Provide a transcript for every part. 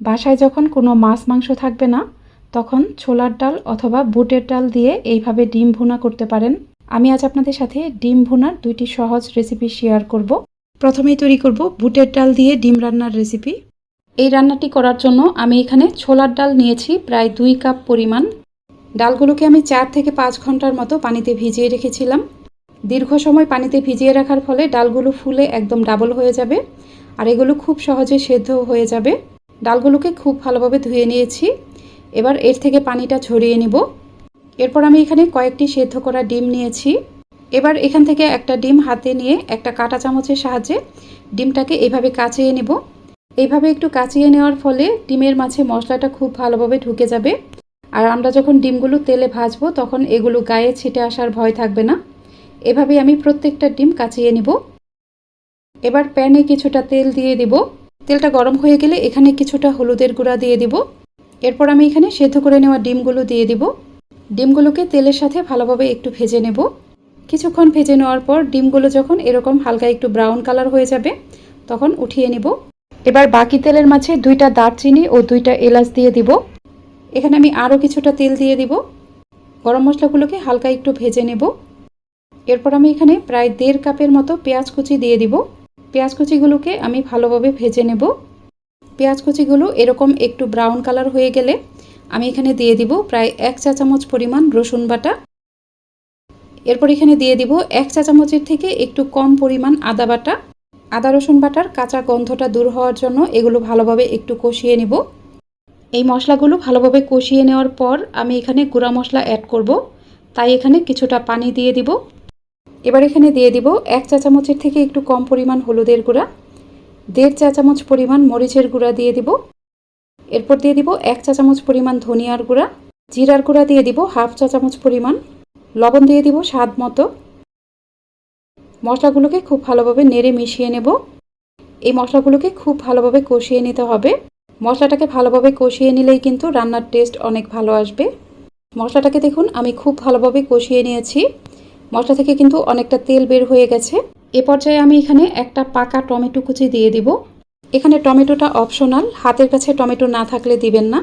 বাসায় যখন কোনো মাছ মাংস থাকবে না, তখন ছোলার ডাল অথবা বুটের ডাল দিয়ে এইভাবে ডিম ভুনা করতে পারেন। আমি আজ আপনাদের সাথে ডিম ভুনার দুইটি সহজ রেসিপি শেয়ার করব। প্রথমেই তৈরি করব বুটের ডাল দিয়ে ডিম রান্নার রেসিপি এই রান্নাটি করার জন্য আমি এখানে ছোলার ডাল নিয়েছি প্রায় দুই কাপ পরিমাণ। ডালগুলোকে আমি চার থেকে পাঁচ ঘণ্টার মতো পানিতে ভিজিয়ে রেখেছিলাম। দীর্ঘ সময় পানিতে ভিজিয়ে রাখার ফলে ডালগুলো ফুলে একদম ডাবল হয়ে যাবে, আর এগুলো খুব সহজে সেদ্ধ হয়ে যাবে। ডালগুলোকে খুব ভালোভাবে ধুয়ে নিয়েছি। এবার এর থেকে পানিটা ছড়িয়ে নিব। এরপর আমি এখানে কয়েকটি সেদ্ধ করা ডিম নিয়েছি। এবার এখান থেকে একটা ডিম হাতে নিয়ে একটা কাঁটা চামচের সাহায্যে ডিমটাকে এভাবে কাচিয়ে নেব। এইভাবে একটু কাচিয়ে নেওয়ার ফলে ডিমের মাঝে মশলাটা খুব ভালোভাবে ঢুকে যাবে। আর আমরা যখন ডিমগুলো তেলে ভাজবো, তখন এগুলো গায়ে ছিটে আসার ভয় থাকবে না। এভাবে আমি প্রত্যেকটা ডিম কাচিয়ে নিব। এবার প্যানে কিছুটা তেল দিয়ে দিব। তেলটা গরম হয়ে গেলে এখানে কিছুটা হলুদের গুঁড়া দিয়ে দিব। এরপর আমি এখানে সেদ্ধ করে নেওয়া ডিমগুলো দিয়ে দিব। ডিমগুলোকে তেলের সাথে ভালোভাবে একটু ভেজে নেব। কিছুক্ষণ ভেজে নেওয়ার পর ডিমগুলো যখন এরকম হালকা একটু ব্রাউন কালার হয়ে যাবে, তখন উঠিয়ে নিব। এবার বাকি তেলের মাঝে দুইটা দারচিনি ও দুইটা এলাচ দিয়ে দিব। এখানে আমি আরও কিছুটা তেল দিয়ে দিব। গরম মশলাগুলোকে হালকা একটু ভেজে নেব। এরপর আমি এখানে প্রায় দেড় কাপের মতো পেঁয়াজ কুচি দিয়ে দিব। পেঁয়াজ কুচিগুলোকে আমি ভালোভাবে ভেজে নেব। পেঁয়াজ কুচিগুলো এরকম একটু ব্রাউন কালার হয়ে গেলে আমি এখানে দিয়ে দিব প্রায় এক চা চামচ পরিমাণ রসুন বাটা। এরপর এখানে দিয়ে দিব এক চা চামচের থেকে একটু কম পরিমাণ আদা বাটা। আদা রসুন বাটার কাঁচা গন্ধটা দূর হওয়ার জন্য এগুলো ভালোভাবে একটু কষিয়ে নিব। এই মশলাগুলো ভালোভাবে কষিয়ে নেওয়ার পর আমি এখানে গুঁড়া মশলা অ্যাড করব। তাই এখানে কিছুটা পানি দিয়ে দিব। এবার এখানে দিয়ে দিব এক চা চামচের থেকে একটু কম পরিমাণ হলুদের গুঁড়া, দেড় চা চামচ পরিমাণ মরিচের গুঁড়া দিয়ে দিব। এরপর দিয়ে দিব এক চা চামচ পরিমাণ ধনিয়ার গুঁড়া, জিরার গুঁড়া দিয়ে দিব হাফ চা চামচ পরিমাণ, লবণ দিয়ে দিব স্বাদ মতো। মশলাগুলোকে খুব ভালোভাবে নেড়ে মিশিয়ে নেব। এই মশলাগুলোকে খুব ভালোভাবে কষিয়ে নিতে হবে। মশলাটাকে ভালোভাবে কষিয়ে নিলেই কিন্তু রান্নার টেস্ট অনেক ভালো আসবে। মশলাটাকে দেখুন, আমি খুব ভালোভাবে কষিয়ে নিয়েছি। মশলা থেকে কিন্তু অনেকটা তেল বের হয়ে গেছে। এ পর্যায়ে আমি এখানে একটা পাকা টমেটো কুচি দিয়ে দিব। এখানে টমেটোটা অপশনাল, হাতের কাছে টমেটো না থাকলে দিবেন না।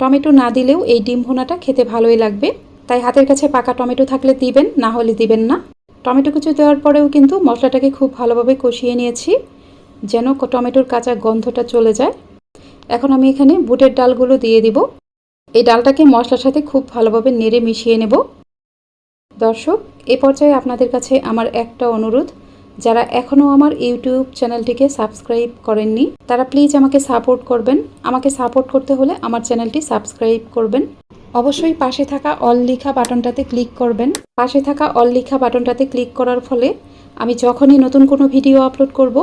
টমেটো না দিলেও এই ডিম ভোনাটা খেতে ভালোই লাগবে। তাই হাতের কাছে পাকা টমেটো থাকলে দিবেন, না হলে দিবেন না। টমেটো কুচি দেওয়ার পরেও কিন্তু মশলাটাকে খুব ভালোভাবে কষিয়ে নিয়েছি, যেন টমেটোর কাঁচা গন্ধটা চলে যায়। এখন আমি এখানে বুটের ডালগুলো দিয়ে দিব। এই ডালটাকে মশলার সাথে খুব ভালোভাবে নেড়ে মিশিয়ে নেব। দর্শক, এ পর্যায়ে আপনাদের কাছে আমার একটা অনুরোধ। যারা এখনও আমার ইউটিউব চ্যানেলটিকে সাবস্ক্রাইব করেননি, তারা প্লিজ আমাকে সাপোর্ট করবেন। আমাকে সাপোর্ট করতে হলে আমার চ্যানেলটি সাবস্ক্রাইব করবেন। অবশ্যই পাশে থাকা অল লিখা বাটনটাতে ক্লিক করবেন। পাশে থাকা অল লিখা বাটনটাতে ক্লিক করার ফলে আমি যখনই নতুন কোনো ভিডিও আপলোড করব,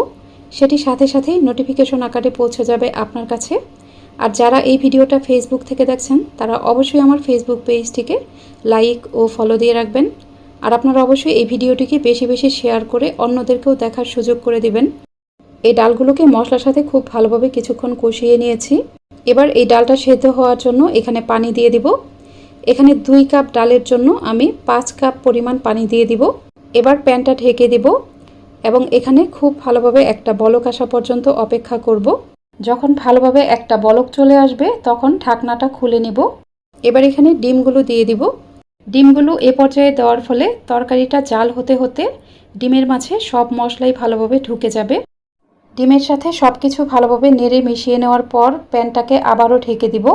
সেটি সাথে সাথেই নোটিফিকেশন আকারে পৌঁছে যাবে আপনার কাছে। আর যারা এই ভিডিওটা ফেসবুক থেকে দেখছেন, তারা অবশ্যই আমার ফেসবুক পেজটিকে লাইক ও ফলো দিয়ে রাখবেন। আর আপনারা অবশ্যই এই ভিডিওটিকে বেশি বেশি শেয়ার করে অন্যদেরকেও দেখার সুযোগ করে দিবেন। এই ডালগুলোকে মশলার সাথে খুব ভালোভাবে কিছুক্ষণ কষিয়ে নিয়েছি। এবার এই ডালটা সেদ্ধ হওয়ার জন্য এখানে পানি দিয়ে দিব। এখানে দুই কাপ ডালের জন্য আমি পাঁচ কাপ পরিমাণ পানি দিয়ে দিব। এবার প্যানটা ঢেকে দিব এবং এখানে খুব ভালোভাবে একটা বলক আসা পর্যন্ত অপেক্ষা করব। যখন ভালোভাবে একটা বলক চলে আসবে, তখন ঢাকনাটা খুলে নিব। এবার এখানে ডিমগুলো দিয়ে দিব। ডিমগুলো এ পর্যায়ে দেওয়ার ফলে তরকারিটা জাল হতে হতে ডিমের মাঝে সব মশলাই ভালোভাবে ঢুকে যাবে। ডিমের সাথে সব কিছু ভালোভাবে নেড়ে মিশিয়ে নেওয়ার পর প্যানটাকে আবারও ঢেকে দিব।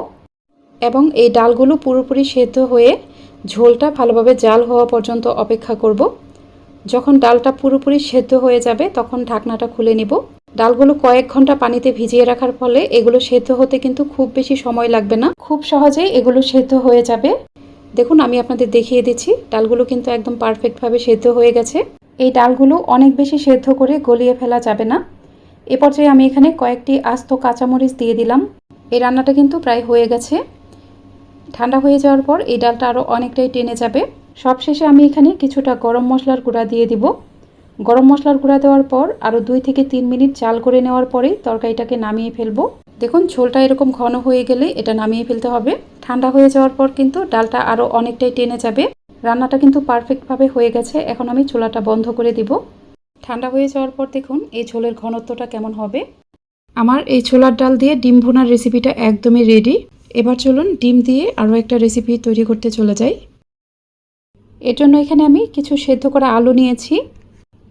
এবং এই ডালগুলো পুরোপুরি সেদ্ধ হয়ে ঝোলটা ভালোভাবে জাল হওয়া পর্যন্ত অপেক্ষা করব। যখন ডালটা পুরোপুরি সেদ্ধ হয়ে যাবে, তখন ঢাকনাটা খুলে নিব। ডালগুলো কয়েক ঘণ্টা পানিতে ভিজিয়ে রাখার ফলে এগুলো সেদ্ধ হতে কিন্তু খুব বেশি সময় লাগবে না। খুব সহজেই এগুলো সেদ্ধ হয়ে যাবে। দেখুন, আমি আপনাদের দেখিয়ে দিচ্ছি। ডালগুলো কিন্তু একদম পারফেক্টভাবে সেদ্ধ হয়ে গেছে। এই ডালগুলো অনেক বেশি সেদ্ধ করে গলিয়ে ফেলা যাবে না। এ পর্যায়ে আমি এখানে কয়েকটি আস্ত কাঁচামরিচ দিয়ে দিলাম। এই রান্নাটা কিন্তু প্রায় হয়ে গেছে। ঠান্ডা হয়ে যাওয়ার পর এই ডালটা আরও অনেকটাই টেনে যাবে। সবশেষে আমি এখানে কিছুটা গরম মশলার গুঁড়া দিয়ে দিব। গরম মশলার গুঁড়া দেওয়ার পর আরও দুই থেকে তিন মিনিট চাল করে নেওয়ার পরেই তরকারিটাকে নামিয়ে ফেলব। দেখুন, ঝোলটা এরকম ঘন হয়ে গেলে এটা নামিয়ে ফেলতে হবে। ঠান্ডা হয়ে যাওয়ার পর কিন্তু ডালটা আরও অনেকটাই টেনে যাবে। রান্নাটা কিন্তু পারফেক্টভাবে হয়ে গেছে। এখন আমি চুলাটা বন্ধ করে দিব। ঠান্ডা হয়ে যাওয়ার পর দেখুন, এই ঝোলের ঘনত্বটা কেমন হবে। আমার এই ছোলার ডাল দিয়ে ডিম ভোনার রেসিপিটা একদমই রেডি। এবার চলুন ডিম দিয়ে আরও একটা রেসিপি তৈরি করতে চলে যাই। এর জন্য এখানে আমি কিছু সেদ্ধ করা আলু নিয়েছি।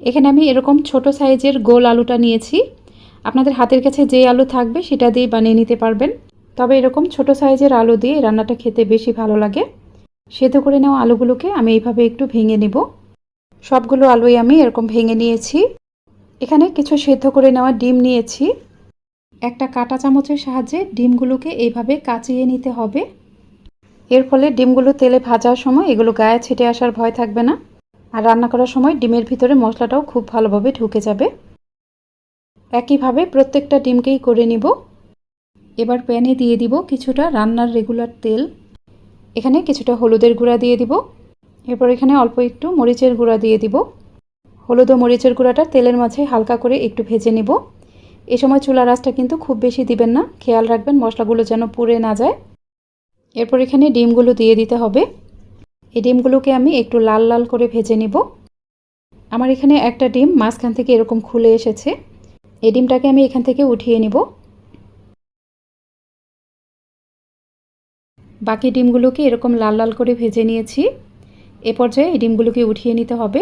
এখানে আমি এরকম ছোট সাইজের গোল আলুটা নিয়েছি। আপনাদের হাতের কাছে যে আলু থাকবে সেটা দিয়ে বানিয়ে নিতে পারবেন। তবে এরকম ছোট সাইজের আলু দিয়ে রান্নাটা খেতে বেশি ভালো লাগে। সেদ্ধ করে নেওয়া আলুগুলোকে আমি এইভাবে একটু ভেঙে নেব। সবগুলো আলুই আমি এরকম ভেঙে নিয়েছি। এখানে কিছু সেদ্ধ করে নেওয়া ডিম নিয়েছি। একটা কাঁটা চামচের সাহায্যে ডিমগুলোকে এইভাবে কাচিয়ে নিতে হবে। এর ফলে ডিমগুলো তেলে ভাজার সময় এগুলো গায়ে ছিটে আসার ভয় থাকবে না। আর রান্না করার সময় ডিমের ভিতরে মশলাটাও খুব ভালোভাবে ঢুকে যাবে। একইভাবে প্রত্যেকটা ডিমকেই করে নিব। এবার প্যানে দিয়ে দিব কিছুটা রান্নার রেগুলার তেল। এখানে কিছুটা হলুদের গুঁড়া দিয়ে দিব। এরপর এখানে অল্প একটু মরিচের গুঁড়া দিয়ে দিব। হলুদ ও মরিচের গুঁড়াটা তেলের মাঝে হালকা করে একটু ভেজে নিব। এ সময় চুলা রাসটা কিন্তু খুব বেশি দিবেন না। খেয়াল রাখবেন মশলাগুলো যেন পুড়ে না যায়। এরপর এখানে ডিমগুলো দিয়ে দিতে হবে। এই ডিমগুলোকে আমি একটু লাল লাল করে ভেজে নিব। আমার এখানে একটা ডিম মাঝখান থেকে এরকম খুলে এসেছে। এই ডিমটাকে আমি এখান থেকে উঠিয়ে নিব। বাকি ডিমগুলোকে এরকম লাল লাল করে ভেজে নিয়েছি। এ পর্যায়ে এই ডিমগুলোকে উঠিয়ে নিতে হবে।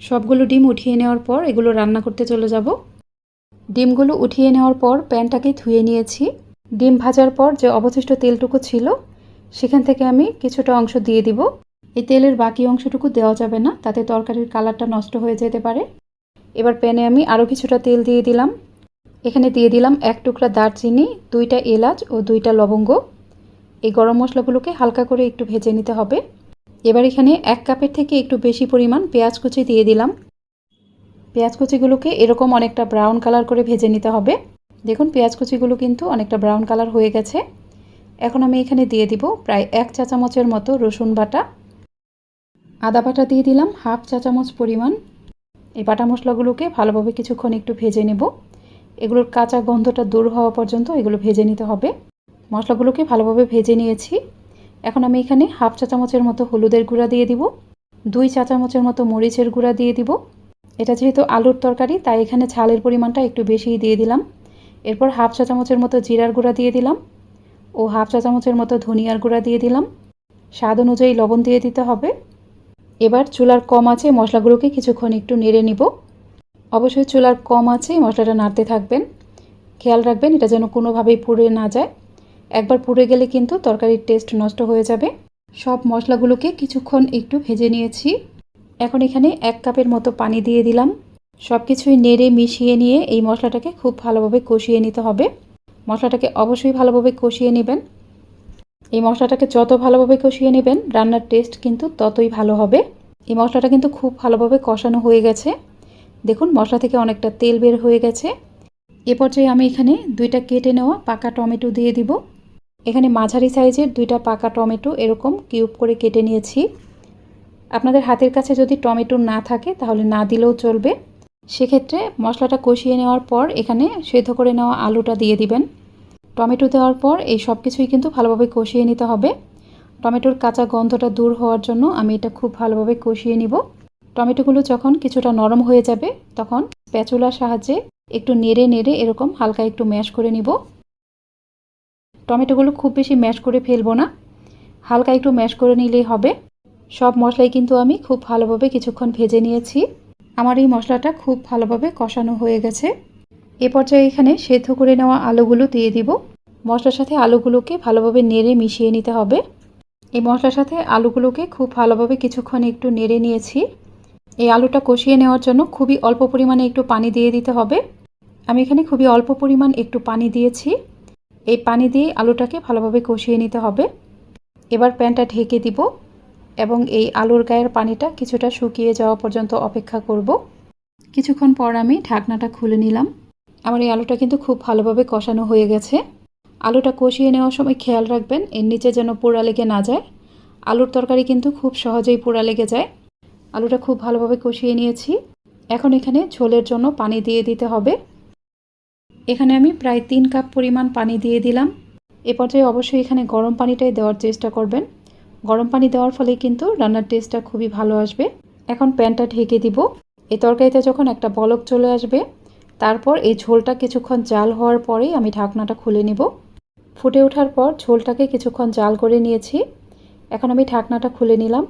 সবগুলো ডিম উঠিয়ে নেওয়ার পর এগুলো রান্না করতে চলে যাব। ডিমগুলো উঠিয়ে নেওয়ার পর প্যানটাকে ধুয়ে নিয়েছি। ডিম ভাজার পর যে অবশিষ্ট তেলটুকু ছিল সেখান থেকে আমি কিছুটা অংশ দিয়ে দিব। এই তেলের বাকি অংশটুকু দেওয়া যাবে না, তাতে তরকারির কালারটা নষ্ট হয়ে যেতে পারে। এবার প্যানে আমি আরও কিছুটা তেল দিয়ে দিলাম। এখানে দিয়ে দিলাম এক টুকরা দারচিনি, দুইটা এলাচ ও দুইটা লবঙ্গ। এই গরম মশলাগুলোকে হালকা করে একটু ভেজে নিতে হবে। এবার এখানে এক কাপের থেকে একটু বেশি পরিমাণ পেঁয়াজ কুচি দিয়ে দিলাম। পেঁয়াজ কুচিগুলোকে এরকম অনেকটা ব্রাউন কালার করে ভেজে নিতে হবে। দেখুন, পেঁয়াজ কুচিগুলো কিন্তু অনেকটা ব্রাউন কালার হয়ে গেছে। এখন আমি এখানে দিয়ে দিব প্রায় এক চা চামচের মতো রসুন বাটা। আদা বাটা দিয়ে দিলাম হাফ চা চামচ পরিমাণ। এই বাটা মশলাগুলোকে ভালোভাবে কিছুক্ষণ একটু ভেজে নেব। এগুলোর কাঁচা গন্ধটা দূর হওয়া পর্যন্ত এগুলো ভেজে নিতে হবে। মশলাগুলোকে ভালোভাবে ভেজে নিয়েছি। এখন আমি এখানে হাফ চা চামচের মতো হলুদের গুঁড়া দিয়ে দিব। দুই চা চামচের মতো মরিচের গুঁড়া দিয়ে দিব। এটা যেহেতু আলুর তরকারি, তাই এখানে ঝালের পরিমাণটা একটু বেশিই দিয়ে দিলাম। এরপর হাফ চা চামচের মতো জিরার গুঁড়া দিয়ে দিলাম। ও হাফ চা চামচের মতো ধনিয়ার গুঁড়া দিয়ে দিলাম। স্বাদ অনুযায়ী লবণ দিয়ে দিতে হবে। এবার চুলার কম আছে মশলাগুলোকে কিছুক্ষণ একটু নেড়ে নিব। অবশ্যই চুলার কম আছে, মশলাটা নাড়তে থাকবেন। খেয়াল রাখবেন, এটা যেন কোনোভাবেই পুড়ে না যায়। একবার পুড়ে গেলে কিন্তু তরকারির টেস্ট নষ্ট হয়ে যাবে। সব মশলাগুলোকে কিছুক্ষণ একটু ভেজে নিয়েছি। এখন এখানে এক কাপের মতো পানি দিয়ে দিলাম। সব কিছুই নেড়ে মিশিয়ে নিয়ে এই মশলাটাকে খুব ভালোভাবে কষিয়ে নিতে হবে। মশলাটাকে অবশ্যই ভালোভাবে কষিয়ে নেবেন। এই মশলাটাকে যত ভালোভাবে কষিয়ে নেবেন, রান্নার টেস্ট কিন্তু ততই ভালো হবে। এই মশলাটা কিন্তু খুব ভালোভাবে কষানো হয়ে গেছে। দেখুন, মশলা থেকে অনেকটা তেল বের হয়ে গেছে। এ পর্যায়ে আমি এখানে দুইটা কেটে নেওয়া পাকা টমেটো দিয়ে দিব। এখানে মাঝারি সাইজের দুইটা পাকা টমেটো এরকম কিউব করে কেটে নিয়েছি। আপনাদের হাতের কাছে যদি টমেটো না থাকে, তাহলে না দিলেও চলবে। সেক্ষেত্রে মশলাটা কষিয়ে নেওয়ার পর এখানে সেদ্ধ করে নেওয়া আলুটা দিয়ে দিবেন। টমেটো দেওয়ার পর এই সব কিছুই কিন্তু ভালোভাবে কষিয়ে নিতে হবে। টমেটোর কাঁচা গন্ধটা দূর হওয়ার জন্য আমি এটা খুব ভালোভাবে কষিয়ে নিব। টমেটোগুলো যখন কিছুটা নরম হয়ে যাবে, তখন প্যাচুলার সাহায্যে একটু নেড়ে নেড়ে এরকম হালকা একটু ম্যাশ করে নিব। টমেটোগুলো খুব বেশি ম্যাশ করে ফেলব না। হালকা একটু ম্যাশ করে নিলেই হবে। সব মশলাই কিন্তু আমি খুব ভালোভাবে কিছুক্ষণ ভেজে নিয়েছি। আমার এই মশলাটা খুব ভালোভাবে কষানো হয়ে গেছে। এ পর্যায়ে এখানে সেদ্ধ করে নেওয়া আলুগুলো দিয়ে দিব। মশলার সাথে আলুগুলোকে ভালোভাবে নেড়ে মিশিয়ে নিতে হবে। এই মশলার সাথে আলুগুলোকে খুব ভালোভাবে কিছুক্ষণ একটু নেড়ে নিয়েছি। এই আলুটা কষিয়ে নেওয়ার জন্য খুবই অল্প পরিমাণে একটু পানি দিয়ে দিতে হবে। আমি এখানে খুবই অল্প পরিমাণ একটু পানি দিয়েছি। এই পানি দিয়ে আলুটাকে ভালোভাবে কষিয়ে নিতে হবে। এবার প্যানটা ঢেকে দিব। এবং এই আলুর গায়ের পানিটা কিছুটা শুকিয়ে যাওয়া পর্যন্ত অপেক্ষা করব। কিছুক্ষণ পর আমি ঢাকনাটা খুলে নিলাম। আমার এই আলুটা কিন্তু খুব ভালোভাবে কষানো হয়ে গেছে। আলুটা কষিয়ে নেওয়ার সময় খেয়াল রাখবেন, এর নিচে যেন পোড়া লেগে না যায়। আলুর তরকারি কিন্তু খুব সহজেই পোড়া লেগে যায়। আলুটা খুব ভালোভাবে কষিয়ে নিয়েছি। এখন এখানে ঝোলের জন্য পানি দিয়ে দিতে হবে। এখানে আমি প্রায় তিন কাপ পরিমাণ পানি দিয়ে দিলাম। এ পর্যায়ে অবশ্যই এখানে গরম পানিটাই দেওয়ার চেষ্টা করবেন। গরম পানি দেওয়ার ফলে কিন্তু রান্নার টেস্টটা খুবই ভালো আসবে। এখন প্যানটা ঢেকে দিব। এই তরকারিতে যখন একটা বলক চলে আসবে, তারপর এই ঝোলটা কিছুক্ষণ জাল হওয়ার পরেই আমি ঢাকনাটা খুলে নিব। ফুটে ওঠার পর ঝোলটাকে কিছুক্ষণ জাল করে নিয়েছি। এখন আমি ঢাকনাটা খুলে নিলাম।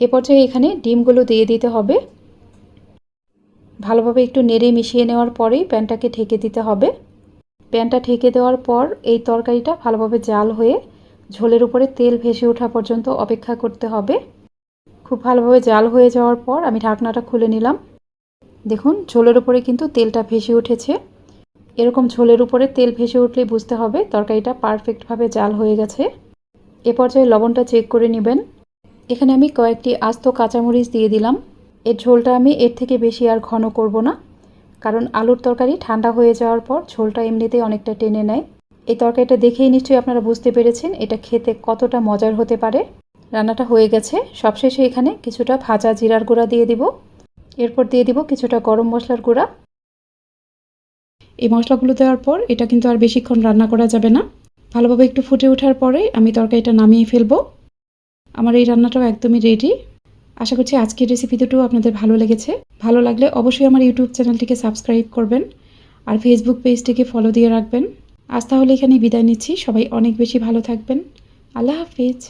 এ পর্যায়ে এখানে ডিমগুলো দিয়ে দিতে হবে। ভালোভাবে একটু নেড়ে মিশিয়ে নেওয়ার পরেই প্যানটাকে ঢেকে দিতে হবে। প্যানটা ঢেকে দেওয়ার পর এই তরকারিটা ভালোভাবে জাল হয়ে ঝোলের উপরে তেল ভেসে ওঠা পর্যন্ত অপেক্ষা করতে হবে। খুব ভালোভাবে জাল হয়ে যাওয়ার পর আমি ঢাকনাটা খুলে নিলাম। দেখুন, ঝোলের উপরে কিন্তু তেলটা ভেসে উঠেছে। এরকম ঝোলের উপরে তেল ভেসে উঠলেই বুঝতে হবে তরকারিটা পারফেক্টভাবে জাল হয়ে গেছে। এ পর্যায়ে লবণটা চেক করে নেবেন। এখানে আমি কয়েকটি আস্ত কাঁচামরিচ দিয়ে দিলাম। এর ঝোলটা আমি এর থেকে বেশি আর ঘন করব না, কারণ আলুর তরকারি ঠান্ডা হয়ে যাওয়ার পর ঝোলটা এমনিতেই অনেকটা টেনে নেয়। এই তরকারিটা দেখেই নিশ্চয়ই আপনারা বুঝতে পেরেছেন এটা খেতে কতটা মজার হতে পারে। রান্নাটা হয়ে গেছে। সবশেষে এখানে কিছুটা ভাজা জিরার গুঁড়া দিয়ে দিব। এরপর দিয়ে দিব কিছুটা গরম মশলার গুঁড়া। এই মশলাগুলো দেওয়ার পর এটা কিন্তু আর বেশিক্ষণ রান্না করা যাবে না। ভালোভাবে একটু ফুটে ওঠার পরে আমি তরকারিটা নামিয়ে ফেলব। আমার এই রান্নাটাও একদমই রেডি আশা করছি আজকের রেসিপি দুটো আপনাদের ভালো লেগেছে। ভালো লাগলে অবশ্যই আমার ইউটিউব চ্যানেলটিকে সাবস্ক্রাইব করবেন। আর ফেসবুক পেজটিকে ফলো দিয়ে রাখবেন। আজ তাহলে এখানে বিদায় নিচ্ছি। সবাই অনেক বেশি ভালো থাকবেন। আল্লাহ হাফিজ।